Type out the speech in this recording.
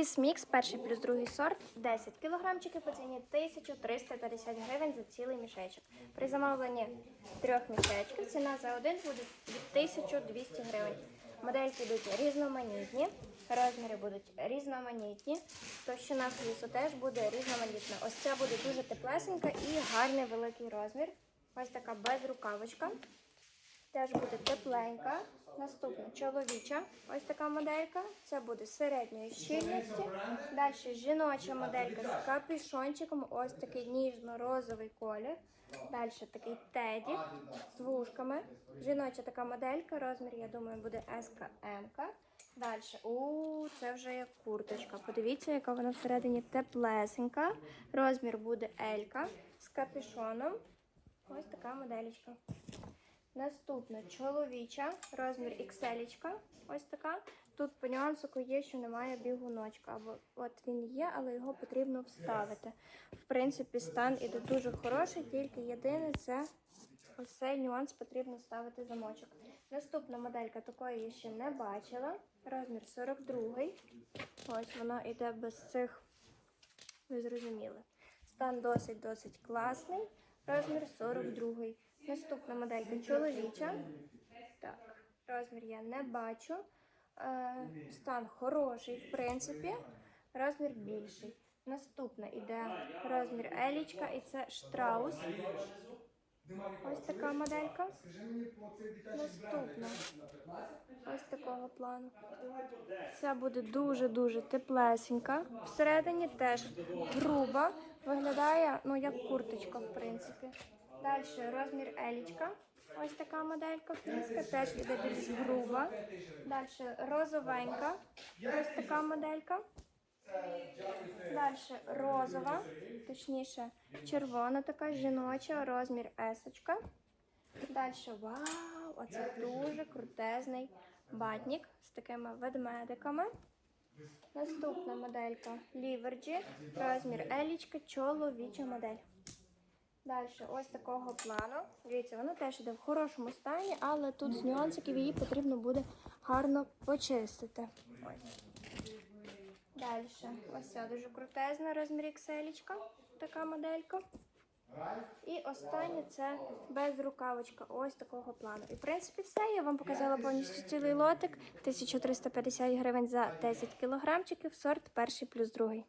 Мікс, перший плюс другий сорт, 10 кілограмчиків по ціні 1350 гривень за цілий мішечок. При замовленні трьох мішечків ціна за один буде від 1200 гривень. Модельки йдуть різноманітні, розміри будуть різноманітні, товщина флісу теж буде різноманітна. Ось ця буде дуже теплесенька і гарний великий розмір. Ось така безрукавочка. Теж буде тепленька. Наступна чоловіча. Ось така моделька. Це буде середньої щільності. Далі жіноча моделька з капюшончиком. Ось такий ніжно-розовий колір. Далі такий теді з вушками. Жіноча така моделька. Розмір, я думаю, буде СКМ. Далі, у це вже як курточка. Подивіться, яка вона всередині теплесенька. Розмір буде L з капюшоном. Ось така моделечка. Наступна чоловіча, розмір XL. Ось така. Тут по нюансику є, що немає бігуночка. Або от він є, але його потрібно вставити. В принципі, стан іде дуже хороший, тільки єдине це ось цей нюанс потрібно ставити замочок. Наступна моделька такої я ще не бачила. Розмір 42. Ось вона йде без цих, ви зрозуміли. Стан досить-досить класний. Розмір 42. Наступна моделька чоловіча. Так, розмір я не бачу. Е, стан хороший, в принципі. Розмір більший. Наступна іде розмір елічка і це штраус. Ось така моделька. Наступна. Ось такого плану. Ця буде дуже-дуже теплесенька. Всередині теж груба. Виглядає ну, як курточка, в принципі. Далі розмір елічка. Ось така моделька фліска, теж іде більш груба. Далі розовенька. Ось така моделька. Далі розова, точніше, червона така жіноча, розмір есочка. Далі, вау, оце дуже крутезний батник з такими ведмедиками. Наступна моделька Ліверджі, розмір елічка, чоловіча модель. Далі, ось такого плану. Дивіться, вона теж йде в хорошому стані, але тут з нюансиків її потрібно буде гарно почистити. Ось. Далі, ось ця дуже крутезна розмір XL, така моделька. І останнє це безрукавочка, ось такого плану. І в принципі все. Я вам показала повністю цілий лотик. 1350 гривень за 10 кілограмчиків, сорт перший плюс другий.